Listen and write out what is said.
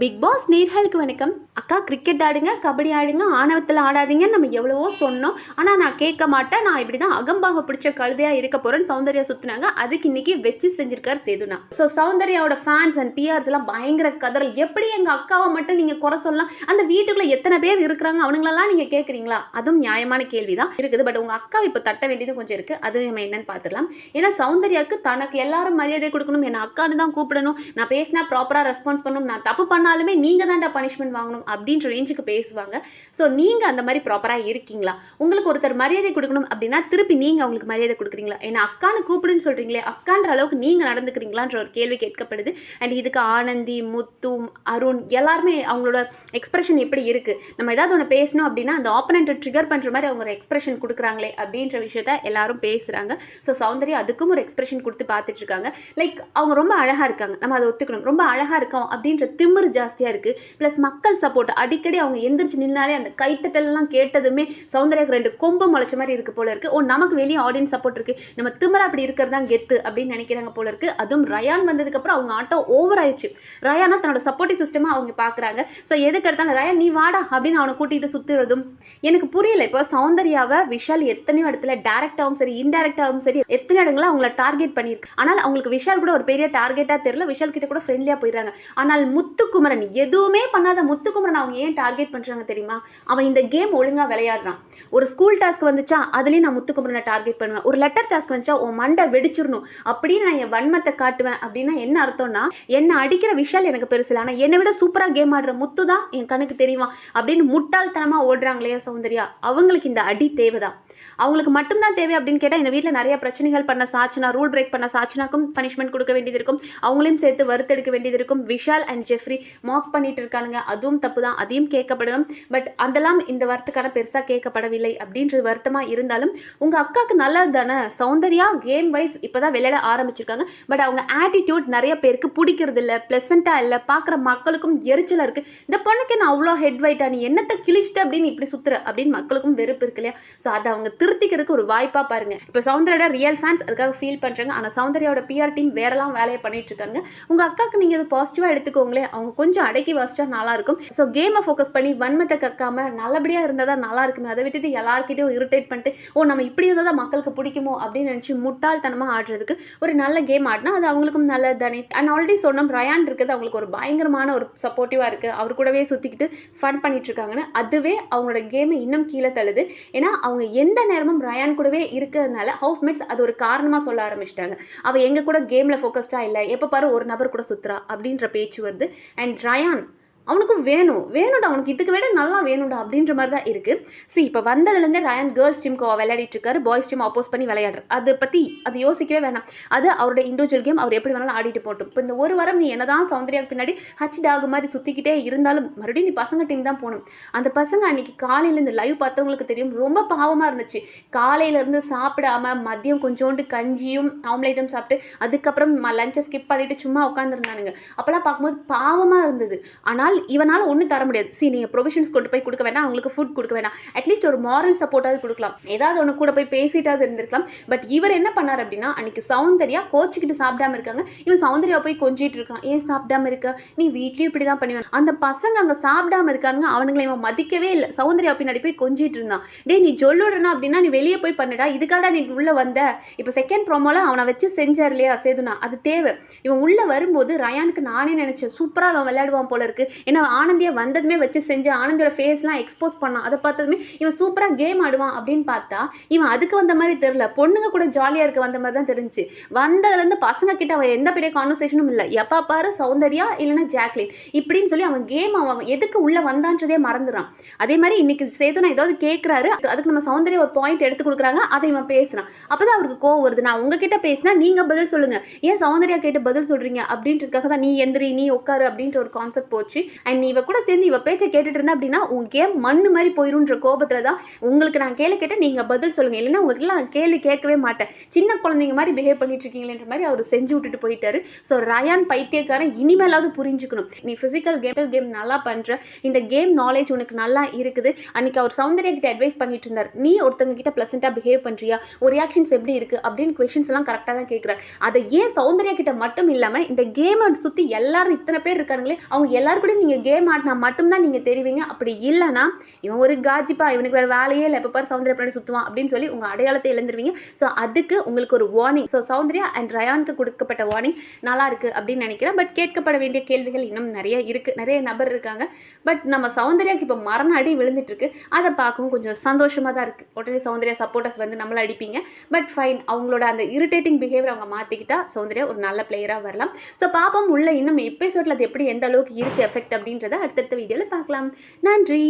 Big pass நேர்களுக்கு வணக்கம். அக்கா கிரிக்கெட் ஆடுங்க கபடி ஆடுங்க ஆணவத்தில் ஆடாதீங்கன்னு நம்ம எவ்வளவோ சொன்னோம். ஆனால் நான் கேட்க மாட்டேன். நான் இப்படி தான் அகம்பாக பிடிச்ச கழுதையாக இருக்க போகிறேன்னு சௌந்தர்யா சுற்றுனாங்க அதுக்கு இன்னைக்கு வச்சு செஞ்சிருக்காரு சேதுனா. ஸோ சௌந்தர்யாவோட ஃபேன்ஸ் அண்ட் பிஆர்ஸ் எல்லாம் பயங்கர கதறல். எப்படி எங்கள் அக்காவை மட்டும் நீங்கள் குறை சொல்லலாம்? அந்த வீட்டுக்குள்ளே எத்தனை பேர் இருக்கிறாங்க? அவனுங்களெல்லாம் நீங்கள் கேட்குறீங்களா? அதுவும் நியாயமான கேள்வி தான் இருக்குது. பட் உங்கள் அக்காவை இப்போ தட்ட வேண்டியது கொஞ்சம் இருக்குது அது நம்ம என்னன்னு பார்த்துடலாம் ஏன்னா சௌந்தர்யாவுக்கு தனக்கு எல்லாரும் மரியாதை கொடுக்கணும். என்னை அக்கான்னு தான் கூப்பிடணும். நான் பேசினா ப்ராப்பராக ரெஸ்பான்ஸ் பண்ணணும். நான் தப்பு பண்ணாலுமே நீங்கள் தான்டா பனிஷ்மெண்ட் வாங்கணும் அப்படின்ற ரேஞ்சுக்கு பேசுவாங்க. ஸோ நீங்கள் அந்த மாதிரி ப்ராப்பராக இருக்கீங்களா? உங்களுக்கு ஒருத்தர் மரியாதை கொடுக்கணும் அப்படின்னா திருப்பி நீங்கள் அவங்களுக்கு மரியாதை கொடுக்குறீங்களா? ஏன்னா அக்கான்னு கூப்பிடுன்னு சொல்கிறீங்களே அக்கான்ற அளவுக்கு நீங்கள் நடந்துக்கிறீங்களான்ற ஒரு கேள்வி கேட்கப்படுது. அண்ட் இதுக்கு ஆனந்தி முத்து அருண் எல்லாருமே அவங்களோட எக்ஸ்பிரஷன் எப்படி இருக்குது நம்ம ஏதாவது ஒன்று பேசணும் அப்படின்னா அந்த ஆப்பனண்ட்டை ட்ரிகர் பண்ணுற மாதிரி அவங்க ஒரு எக்ஸ்பிரஷன் கொடுக்குறாங்களே அப்படின்ற விஷயத்த எல்லாரும் பேசுகிறாங்க ஸோ சௌந்தர்யா அதுக்கும் ஒரு எக்ஸ்பிரஷன் கொடுத்து பார்த்துட்டு இருக்காங்க. லைக் அவங்க ரொம்ப அழகாக இருக்காங்க. நம்ம அதை ஒத்துக்கணும். ரொம்ப அழகாக இருக்கோம் அப்படின்ற திமிரு ஜாஸ்தியாக இருக்குது ப்ளஸ் மக்கள் சப்போர்ட் அடிக்கடி அவங்க எந்திரிச்சு நின்னாலே அந்த கைத்தட்டல்லாம் கேட்டதுமே சௌந்தர்யாவுக்கு ரெண்டு கொம்பு முளைச்ச மாதிரி இருக்குது போல இருக்கு. ஓ நமக்கு வெளியே ஆடியன்ஸ் சப்போர்ட் இருக்குது நம்ம திமிரா அப்படி இருக்கிறது தான் கெத்து அப்படின்னு நினைக்கிறாங்க போல இருக்குது அதுவும் ரயான் வந்ததுக்கப்புறம் அவங்க ஆட்டம் ஓவர் ஆயிடுச்சு. ரயானா தன்னோட சப்போர்ட்டிவ் சிஸ்டமாக அவங்க பார்க்குறாங்க ஸோ எதுக்கு எடுத்தாலும் ரயான் நீ வாடா அப்படின்னு அவனை கூட்டிகிட்டு சுற்றுறதும் எனக்கு புரியல. இப்போ சௌந்தர்யாவை விஷால் எத்தனையோ இடத்துல டேரக்டாகவும் சரி இன்டெரக்டாகவும் சரி எத்தனை இடங்களில் அவங்கள டார்கெட் பண்ணியிருக்கு. ஆனால் அவங்களுக்கு விஷால் கூட ஒரு பெரிய டார்கெட்டாக தெரியல. விஷால் கிட்ட கூட ஃப்ரெண்ட்லியாக போயிடுறாங்க. ஆனால் முத்துக்கு முத்துக்குமரன். எதுவுமே பண்ணாத முத்துக்குமரன் அவங்க ஏன் டார்கெட் பண்ணுறாங்க தெரியுமா? அவன் இந்த கேம் ஒழுங்காக விளையாடுறான். ஒரு ஸ்கூல் டாஸ்க் வந்துச்சா அதுலேயும் நான் முத்துக்குமரனை டார்கெட் பண்ணுவேன். ஒரு லெட்டர் டாஸ்க் வந்துச்சா உன் மண்டை வெடிச்சிடணும். அப்படின்னு நான் என் வன்மத்தை காட்டுவேன் அப்படின்னா என்ன அர்த்தம்னா என்னை அடிக்கிற விஷால் எனக்கு பெருசில் ஆனால் என்னை விட சூப்பராக கேம் ஆடுற முத்து தான் என் கண்ணுக்கு தெரியுமா? அப்படின்னு முட்டாள்தனமாக ஓடுறாங்களே சௌந்தர்யா? அவங்களுக்கு இந்த அடி தேவைதான். அவங்களுக்கு மட்டும்தான் தேவை அப்படின்னு கேட்டால் இந்த வீட்டில் நிறைய பிரச்சனைகள் பண்ண சாச்சனா ரூல் பிரேக் பண்ண சாச்சனாக்கும் பனிஷ்மெண்ட் கொடுக்க வேண்டியது இருக்கும். அவங்களையும் சேர்த்து வறுத்தெடுக்க வேண்டியது இருக்கும். விஷால் அண்ட் ஜெஃப்ரி மாக் பண்ணிட்டு இருக்கானுங்க அதுவும் தப்பு தான் அதையும் கேட்கப்படணும். பட் அதெல்லாம் இந்த வார்த்தைக்கான பெருசாக கேட்கப்படவில்லை அப்படின்றது வருத்தமாக இருந்தாலும் உங்கள் அக்காவுக்கு நல்லது தானே? சௌந்தர்யா கேம் வைஸ் இப்போ தான் விளையாட ஆரம்பிச்சிருக்காங்க. பட் அவங்க ஆட்டிடியூட் நிறைய பேருக்கு பிடிக்கிறது இல்லை ப்ளசண்ட்டாக இல்லை பார்க்குற மக்களுக்கும் எரிச்சலாக இருக்குது இந்த பொண்ணுக்கு நான் அவ்வளோ ஹெட் வைட்டா நீ என்னத்தை கிழிச்சிட்டு அப்படின்னு இப்படி சுற்றுற அப்படின்னு மக்களுக்கும் வெறுப்பு இருக்கு இல்லையா? ஸோ அதை அவங்க திருத்திக்கிறதுக்கு ஒரு வாய்ப்பாக பாருங்க. இப்போ சௌந்தர்யோட ரியல் ஃபேன்ஸ் அதுக்காக ஃபீல் பண்ணுறாங்க ஆனால் சௌந்தர்யாவோட பிஆர் டீம் வேறெல்லாம் வேலையை பண்ணிட்டு இருக்காங்க. உங்கள் அக்காவுக்கு நீங்கள் இது பாசிட்டிவாக எடுத்துக்கோங்களே அவங்க கொஞ்சம் அடக்கி வாசிச்சா நல்லா இருக்கும் ஸோ கேமை ஃபோக்கஸ் பண்ணி வன்மத்தை கக்காம நல்லபடியாக இருந்தால் தான் நல்லா இருக்குமே அதை விட்டுட்டு எல்லாருக்கிட்டையும் இரிட்டேட் பண்ணிட்டு ஓ நம்ம இப்படி இருந்தால் தான் மக்களுக்கு பிடிக்குமோ? அப்படின்னு நினச்சி முட்டாள்தனமாக ஆடுறதுக்கு ஒரு நல்ல கேம் ஆடினா அது அவங்களுக்கும் நல்லது தானே. அண்ட் ஆல்ரெடி சொன்னோம் ரயான் இருக்குது அவங்களுக்கு ஒரு பயங்கரமான ஒரு சப்போர்ட்டிவாக இருக்குது அவர் கூடவே சுற்றிக்கிட்டு ஃபன் பண்ணிட்டு இருக்காங்கன்னு. அதுவே அவங்களோட கேமை இன்னும் கீழே தள்ளுது. ஏன்னா அவங்க எந்த நேரமும் ரயான் கூடவே இருக்கிறதுனால ஹவுஸ்மேட்ஸ் அது ஒரு காரணமாக சொல்ல ஆரம்பிச்சிட்டாங்க. அவள் எங்கள் கூட கேமில் ஃபோக்கஸ்டாக இல்லை. எப்போ பாரு ஒரு நபர் கூட சுற்றுறா அப்படின்ற பேச்சு வருது. அண்ட் ரயான் அவனுக்கும் வேணும். வேணும்டா அவனுக்கு இதுக்கு விட நல்லா வேணும்டா அப்படின்ற மாதிரி தான் இருக்குது சரி இப்போ வந்ததுலேருந்து ரயன் கேர்ள்ஸ் டீமுக்கு விளையாடிட்டு இருக்காரு. பாய்ஸ் டீம் அப்போஸ் பண்ணி விளையாடுற. அதை பற்றி அது யோசிக்கவே வேணாம். அது அவரோட இண்டிவிஜுவல் கேம் அவர் எப்படி வேணாலும் ஆடிட்டு போட்டும். இப்போ இந்த ஒரு வாரம் நீ என்னதான் சௌந்தர்யாவுக்கு பின்னாடி ஹச் டாக் மாதிரி சுற்றிக்கிட்டே இருந்தாலும் மறுபடியும் நீ பசங்க டீம் தான் போகணும். அந்த பசங்க அன்னைக்கு காலையிலேருந்து லைவ் பார்த்தவங்களுக்கு தெரியும். ரொம்ப பாவமாக இருந்துச்சு. காலையிலேருந்து சாப்பிடாம மதியம் கொஞ்சோண்டு கஞ்சியும் ஆம்லேட்டும் சாப்பிட்டு அதுக்கப்புறம் லஞ்சை ஸ்கிப் பண்ணிட்டு சும்மா உட்காந்துருந்தானுங்க அப்போல்லாம் பார்க்கும்போது பாவமாக இருந்தது. ஆனால் இவனால் ஒன்றும் தர முடியாது. சரி நீங்கள் ப்ரொவிஷன்ஸ் கொண்டு போய் கொடுக்க வேணாம் அவங்களுக்கு ஃபுட் கொடுக்க வேணாம் அட்லீஸ்ட் ஒரு மாரல் சப்போர்ட்டாவது கொடுக்கலாம். ஏதாவது ஒன்று கூட போய் பேசிட்டாவது இருந்திருக்கலாம். பட் இவர் என்ன பண்ணார் அப்படின்னா அன்னைக்கு சௌந்தர்யா கோச்சிக்கிட்டு சாப்பிடாம இருக்காங்க. இவன் சௌந்தர்யா போய் கொஞ்சிட்டு இருக்கான். ஏன் சாப்பிடாம இருக்க? நீ வீட்லேயும் இப்படி தான் பண்ணுவேன் அந்த பசங்க அங்கே சாப்பிடாம இருக்கானுங்க. அவனுங்களை இவன் மதிக்கவே இல்லை. சௌந்தர்யா பின்னாடி போய் கொஞ்சிட்டு இருந்தான். டே நீ ஜொல்லுடனா அப்படின்னா நீ வெளியே போய் பண்ணுடா. இதுக்காக நீ உள்ள வந்த? இப்போ செகண்ட் ப்ரோமோல அவனை வச்சு செஞ்சார் இல்லையா சேதுனா? அது தேவை. இவன் உள்ள வரும்போது ரயானுக்கு நானே நினைச்சேன். சூப்பராக அவன் விளையாடுவான் போல இருக்கு. ஏன்னா ஆனந்தியை வந்ததுமே வச்சு செஞ்சு ஆனந்தியோட ஃபேஸ்லாம் எக்ஸ்போஸ் பண்ணான். அதை பார்த்ததுமே இவன் சூப்பராக கேம் ஆடுவான் அப்படின்னு பார்த்தா இவன் அதுக்கு வந்த மாதிரி தெரில பொண்ணுங்க கூட ஜாலியாக இருக்க வந்த மாதிரி தான் தெரிஞ்சு வந்ததுலேருந்து பசங்க கிட்ட அவன் எந்த பெரிய கான்வர்சேஷனும் இல்லை. எப்போ பாரு சௌந்தர்யா இல்லைன்னா ஜாக்லின் இப்படின்னு சொல்லி அவன் கேம் அவன் எதுக்கு உள்ளே வந்தான்றதே மறந்துடுறான் அதே மாதிரி இன்னைக்கு சேது நான் ஏதாவது கேட்குறாரு அதுக்கு நம்ம சௌந்தர்யா ஒரு பாயிண்ட் எடுத்து கொடுக்குறாங்க அதை இவன் பேசுகிறான் அப்போ தான் அவருக்கு கோவம் வருது. நான் உங்ககிட்ட பேசினா நீங்கள் பதில் சொல்லுங்கள் ஏன் சௌந்தர்யா கேட்டு பதில் சொல்கிறீங்க அப்படின்றதுக்காக தான் நீ எந்திரி நீ உட்காரு அப்படின்ற ஒரு கான்செப்ட் போச்சு. அண்ட் நீ இவ கூட சேர்ந்து இவ பேச்சை கேட்டுட்டு இருந்தா அப்படின்னா உன் கேம் மண்ணு மாதிரி போயிருன்ற கோபத்துல தான் உங்களுக்கு நான் கேள்வி கேட்டேன். நீங்க பதில் சொல்லுங்க. இல்லைன்னா உங்ககிட்ட நான் கேள்வி கேட்கவே மாட்டேன். சின்ன குழந்தைங்க மாதிரி பிஹேவ் பண்ணிட்டு இருக்கீங்களேன்ற மாதிரி அவர் செஞ்சு விட்டுட்டு போயிட்டாரு. ஸோ ரயான் பைத்தியக்காரன் இனிமேலாவது புரிஞ்சுக்கணும். நீ பிசிக்கல் கேம் கேம் நல்லா பண்ற. இந்த கேம் நாலேஜ் உனக்கு நல்லா இருக்குது. அன்னைக்கு அவர் சௌந்தர்யா கிட்ட அட்வைஸ் பண்ணிட்டு இருந்தார். நீ ஒருத்தங்க கிட்ட பிளசண்டா பிஹேவ் பண்றியா? ஒரு ரியாக்ஷன்ஸ் எப்படி இருக்கு? அப்படின்னு கொஷின்ஸ் எல்லாம் கரெக்டாக தான் கேட்குறாரு அதை ஏன் சௌந்தர்யா கிட்ட மட்டும் இல்லாம இந்த கேமை சுத்தி எல்லாரும் இத்தனை பேர் இருக்காங்களே அவங்க எல்லாரும் கூட நீங்க நீங்கள் கேம் ஆடினா மட்டும்தான் நீங்கள் தெரிவிங்க. அப்படி இல்லைன்னா இவன் ஒரு காஜிப்பா இவனுக்கு வேறு வேலையே இல்லை. எப்போ பாரு சௌந்தர்யா பின்னாடி சுற்றுவான் அப்படின்னு சொல்லி உங்கள் அடையாளத்தை இழந்துருவீங்க. ஸோ அதுக்கு உங்களுக்கு ஒரு வார்னிங் ஸோ சௌந்தர்யா அண்ட் ரயானுக்கு கொடுக்கப்பட்ட வார்னிங் நல்லா இருக்குது அப்படின்னு நினைக்கிறேன். பட் கேட்கப்பட வேண்டிய கேள்விகள் இன்னும் நிறைய இருக்குது நிறைய நபர் இருக்காங்க. பட் நம்ம சௌந்தர்யாக்கு இப்போ மரண அடி விழுந்துட்டுருக்கு. அதை பார்க்கவும் கொஞ்சம் சந்தோஷமாக தான் இருக்குது உடனே சௌந்தர்யா சப்போர்ட்டர்ஸ் வந்து நம்மளை அடிப்பீங்க. பட் ஃபைன் அவங்களோட அந்த இரிட்டேட்டிங் பிஹேவியர் அவங்க மாற்றிக்கிட்டா சௌந்தர்யா ஒரு நல்ல பிளேயராக வரலாம். ஸோ பாப்போம் உள்ள இன்னும் எபிசோடில் அது எப்படி எந்த அளவுக்கு இருக்குது எஃபெக்ட் அப்படின்றத அடுத்தடுத்த வீடியோவில் பார்க்கலாம். நன்றி.